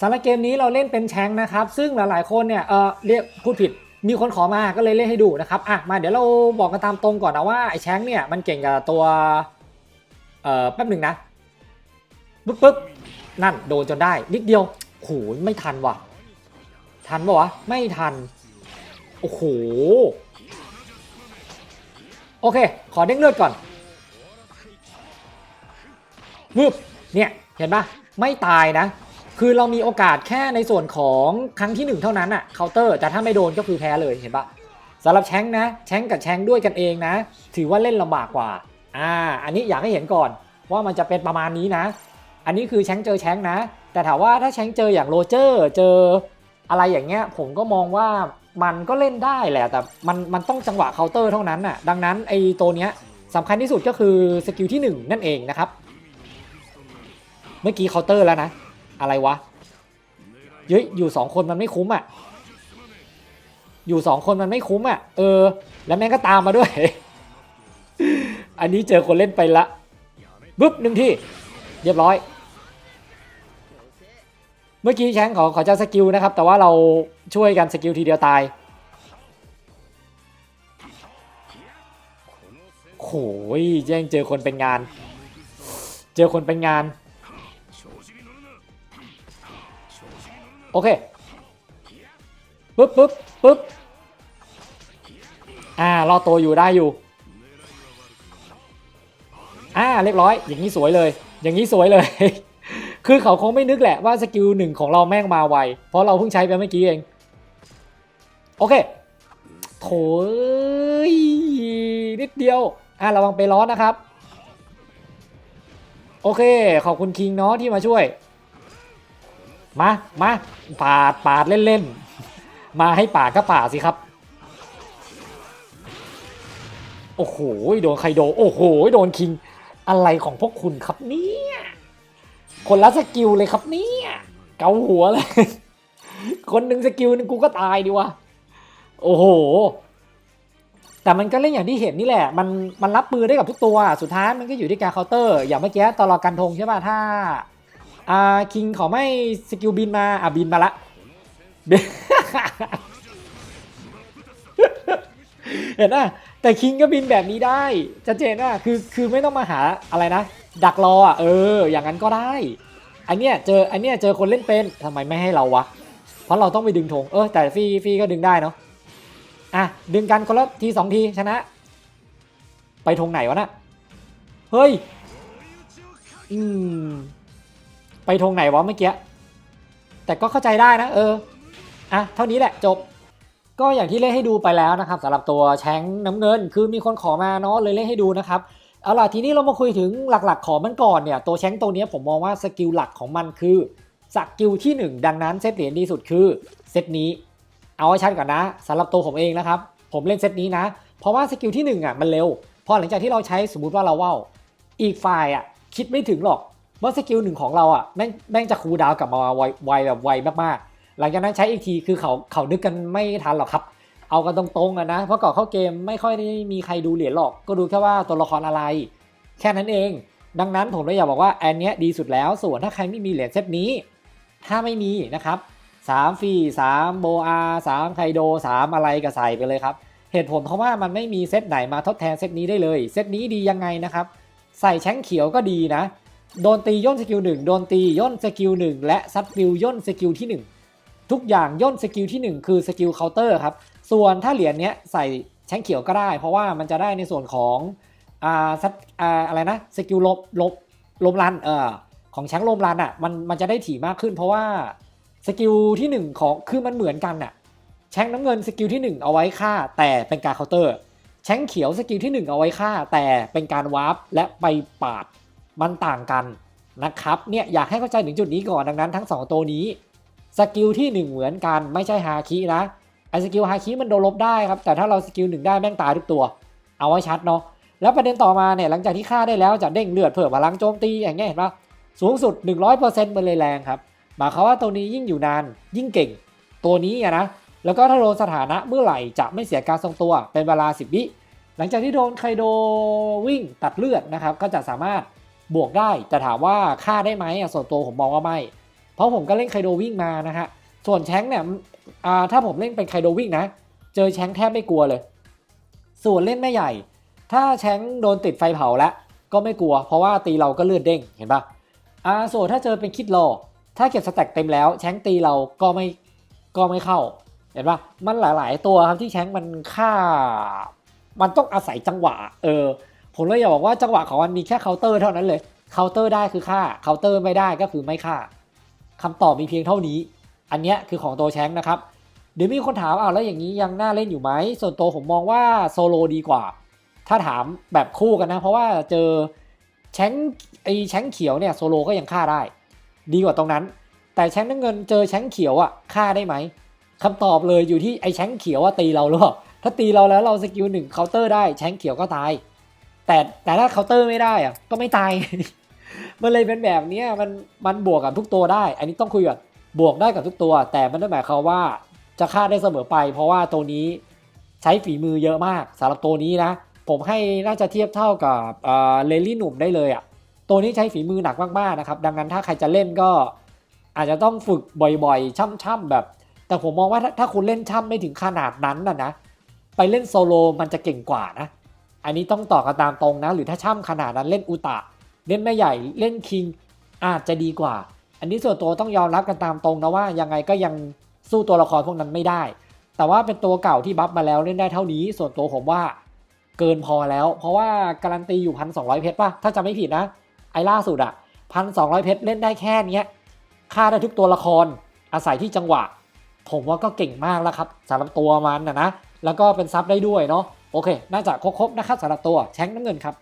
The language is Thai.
สำหรับเกมนี้เราเล่นเป็นแชงนะครับ ซึ่งหลายๆคนเนี่ยเออเรียกพูดผิดมีคนขอมาก็เลยเล่นให้ดูนะครับอะมาเดี๋ยวเราบอกกันตามตรงก่อนนะว่าไอ้แชงเนี่ยมันเก่งกับตัวเอ่อแป๊บหนึ่งนะปึ๊บปึ๊บนั่นโดนจนได้ นิดเดียวโอ้โหไม่ทันว่ะ ทันปะวะ ไม่ทัน โอ้โห โอเค ขอเด้งเลือดก่อนวืบเนี่ย เห็นปะไม่ตายนะ คือเรามีโอกาสแค่ในส่วนของครั้งที่หนึ่งเท่านั้นอะเคาน์เตอร์แต่ถ้าไม่โดนก็คือแพ้เลยเห็นปะสำหรับแชงนะแชงกับแชงด้วยกันเองนะ ถือว่าเล่นลำบากกว่าอ่าอันนี้อยากให้เห็นก่อนว่ามันจะเป็นประมาณนี้นะ อันนี้คือแชงเจอแชงนะ แต่ถามว่าถ้าแชงเจออย่างโรเจอร์เจออะไรอย่างเงี้ยผมก็มองว่ามันก็เล่นได้แหละแต่มันมันต้องจังหวะเคาน์เตอร์เท่านั้นน่ะดังนั้นไอ้ตัวเนี้ยสำคัญที่สุดก็คือสกิลที่หนึ่งนั่นเองนะครับ เมื่อกี้เคาน์เตอร์แล้วนะ อะไรวะเฮ้ยอยู่สองคนมันไม่คุ้มอะ อยู่สองคนมันไม่คุ้มอะ เออ แล้วแม่งก็ตามมาด้วย อันนี้เจอคนเล่นไปละบึ๊บหนึ่งที่ เรียบร้อย เมื่อกี้แชงขอขอเจ้าสกิลนะครับ แต่ว่าเราช่วยกันสกิลทีเดียวตายโอ้ยแย่งเจอคนเป็นงาน เจอคนเป็นงาน โอเคปึ๊บปึ๊บปึ๊บอ่ารอตัวอยู่ได้อยู่ อ่าเรียบร้อย อย่างนี้สวยเลย อย่างนี้สวยเลย คือเขาคงไม่นึกแหละว่าสกิลหนึ่งของเราแม่งมาไว เพราะเราเพิ่งใช้ไปเมื่อกี้เอง โอเค โถยนิดเดียว อ่าระวังไปร้อนนะครับ โอเค ขอบคุณคิงเนาะที่มาช่วย มามาปาดปาดเล่นๆ มาให้ปาดก็ปาดสิครับ โอ้โหโดนใคโดโอ้โหโดนคิง อะไรของพวกคุณครับเนี่ยคนละสกิลเลยครับเนี่ยเกาหัวเลย คนหนึ่งสกิลหนึ่งกูก็ตายดีวะโอ้โห แต่มันก็เล่นอย่างที่เห็นนี่แหละ มันมันรับมือได้กับทุกตัว สุดท้ายมันก็อยู่ที่การเคาน์เตอร์ อย่างเมื่อกี้ตอนรากันธงใช่ป่ะถ้า อ่าคิงขาไม่สกิลบินมา อะบินมาละเห็นอะแต่คิงก็บินแบบนี้ได้ชัดเจนอะคือคือไม่ต้องมาหาอะไรนะ ดักรออะเออ อย่างนั้นก็ได้อันเนี้ยเจออันเนี้ยเจอคนเล่นเป็นทำไมไม่ให้เราวะ เพราะเราต้องไปดึงธงเออแต่ฟีฟีก็ดึงได้เนาะอะดึงกันคนละทีสองทีชนะ ไปธงไหนวะน่ะเฮ้ย อืม ไปธงไหนวะเมื่อกี้ แต่ก็เข้าใจได้นะ เออ อะ เท่านี้แหละจบ ก็อย่างที่เล่นให้ดูไปแล้วนะครับสำหรับตัวแชงน้ำเงิน คือมีคนขอมาเนาะเลยเล่นให้ดูนะครับเอาล่ะทีนี้เรามาคุยถึงหลักๆ ของมันก่อนเนี่ยตัวแชงตัวนี้ผมมองว่าสกิลหลักของมันคือสกิลที่ 1 ดังนั้นเซตเหรียญดีสุดคือเซตนี้ เอาให้ชัดก่อนนะสำหรับตัวผมเองนะครับผมเล่นเซตนี้นะ เพราะว่าสกิลที่1อะมันเร็ว พอหลังจากที่เราใช้สมมติว่าเราว่าวอีกฝ่ายอะคิดไม่ถึงหรอก ว่าสกิลหนึ่งของเราอะแม่งแม่งจะคูดาวกลับมาไวไวแบบไวมากๆ หลังจากนั้นใช้อีกทีคือเขาเขานึกกันไม่ทันหรอกครับ เอากันตรงๆอะนะ เพราะก่อนเข้าเกมไม่ค่อยได้มีใครดูเหรียญหรอก ก็ดูแค่ว่าตัวละครอะไร แค่นั้นเอง ดังนั้นผมเลยอยากบอกว่าอันเนี้ยดีสุดแล้ว ส่วนถ้าใครไม่มีเหรียญเซตนี้ ถ้าไม่มีนะครับ3ฟรี3โบอา3ไคโด 3 อะไรก็ใส่ไปเลยครับ เหตุผลเพราะว่ามันไม่มีเซตไหนมาทดแทนเซตนี้ได้เลย เซตนี้ดียังไงนะครับ ใส่แชงเขียวก็ดีนะ โดนตีย่นสกิล1โดนตีย่นสกิล1และซัดฟิวย่นสกิลที่ 1 ทุกอย่างย่นสกิลที่ 1 คือสกิลเคาน์เตอร์ครับ ส่วนถ้าเหรียญเนี้ยใส่แชงเขียวก็ได้ เพราะว่ามันจะได้ในส่วนของอ่าซัดอ่าอะไรนะสกิลลบลบลมรันเออของแชงลมรันอะมันมันจะได้ถี่มากขึ้น เพราะว่าสกิลที่ 1 ของคือมันเหมือนกันอะแชงน้ำเงินสกิลที่ 1 เอาไว้ฆ่า แต่เป็นการเคาน์เตอร์แชงเขียวสกิลที่ 1 เอาไว้ฆ่า แต่เป็นการวาร์ปและไปปาด มันต่างกันนะครับเนี่ยอยากให้เข้าใจถึงจุดนี้ก่อนดังนั้นทั้งสองตัวนี้สกิลที่ 1 เหมือนกันไม่ใช่ฮาคินะไอสกิลฮาคิมันโดนลบได้ครับแต่ถ้าเราสกิลหนึ่งได้แม่งตายทุกตัว เอาไว้ชัดเนาะแล้วประเด็นต่อมาเนี่ยหลังจากที่ฆ่าได้แล้วจะเด้งเลือดเพิ่มพลังโจมตีอย่างเงี้ยเห็นปะสูงสุด 100%มันเลยแรงครับหมายความว่าตัวนี้ยิ่งอยู่นานยิ่งเก่ง ตัวนี้อะนะแล้วก็ถ้าโดนสถานะเมื่อไหร่จะไม่เสียการทรงตัวเป็นเวลา 10 วิหลังจากที่โดนไคโดวิ่งตัดเลือดนะครับก็จะสามารถ บวกได้แต่ถามว่าฆ่าได้ไหมอะส่วนตัวผมมองว่าไม่ เพราะผมก็เล่นไคโดวิ่งมานะฮะส่วนแชงเนี่ยอ่าถ้าผมเล่นเป็นไคโดวิ่งนะ เจอแชงแทบไม่กลัวเลย ส่วนเล่นแม่ใหญ่ ถ้าแชงโดนติดไฟเผาแล้วก็ไม่กลัว เพราะว่าตีเราก็เลือดเด้งเห็นปะอ่าส่วนถ้าเจอเป็นคิดโลถ้าเก็บสแต็กเต็มแล้วแชงตีเราก็ไม่ก็ไม่เข้าเห็นปะมันหลาย ๆ ตัวครับที่แชงมันฆ่า มันต้องอาศัยจังหวะ เออ ผมเลยอยากบอกว่าจังหวะของมันมีแค่เคาน์เตอร์เท่านั้นเลยเคาน์เตอร์ได้คือฆ่าเคาน์เตอร์ไม่ได้ก็คือไม่ฆ่าคำตอบมีเพียงเท่านี้ อันเนี้ยคือของตัวแชงนะครับ เดี๋ยวมีคนถามอ้าวแล้วอย่างนี้ยังน่าเล่นอยู่ไหมส่วนตัวผมมองว่าโซโลดีกว่า ถ้าถามแบบคู่กันนะ เพราะว่าเจอแชงไอแชงเขียวเนี่ยโซโลก็ยังฆ่าได้ ดีกว่าตรงนั้น แต่แชงน้ำเงินเจอแชงเขียวอะฆ่าได้ไหมคำตอบเลยอยู่ที่ไอแชงเขียวว่าตีเราหรือเปล่าถ้าตีเราแล้วเราสกิลหนึ่งเคาน์เตอร์ได้แชงเขียวก็ตาย แต่แต่ถ้าเคาน์เตอร์ไม่ได้อะก็ไม่ตาย มันเลยเป็นแบบเนี้ยมันมันบวกกับทุกตัวได้ อันนี้ต้องคุยก่อนบวกได้กับทุกตัว แต่มันไม่หมายความว่าจะฆ่าได้เสมอไป เพราะว่าตัวนี้ใช้ฝีมือเยอะมากสำหรับตัวนี้นะ ผมให้น่าจะเทียบเท่ากับเออเลลี่หนุ่มได้เลยอะ่ะตัวนี้ใช้ฝีมือหนักมากๆนะครับ ดังนั้นถ้าใครจะเล่นก็อาจจะต้องฝึกบ่อยๆ ช่ำๆแบบ แต่ผมมองว่าถ้าถ้าคุณเล่นช่ำไม่ถึงขนาดนั้นนะนะ ไปเล่นโซโลมันจะเก่งกว่านะ อันนี้ต้องต่อกันตามตรงนะ หรือถ้าช่ำขนาดนั้นเล่นอุตะ เล่นแม่ใหญ่เล่นคิงอาจจะดีกว่า อันนี้ส่วนตัวต้องยอมรับกันตามตรงนะว่ายังไงก็ยังสู้ตัวละครพวกนั้นไม่ได้ แต่ว่าเป็นตัวเก่าที่บัฟมาแล้วเล่นได้เท่านี้ ส่วนตัวผมว่าเกินพอแล้ว เพราะว่าการันตีอยู่พันสองเพชรป่ะถ้าจำไม่ผิดนะ ไอ้ล่าสุดอะพันสองเพชรเล่นได้แค่เนี้ยฆ่าได้ทุกตัวละครอาศัยที่จังหวะ ผมว่าก็เก่งมากแล้วครับสำหรับตัวมันนะนะแล้วก็เป็นซับได้ด้วยเนาะ โอเค น่าจะครบๆนะครับสำหรับตัวแชงน้ำเงินครับ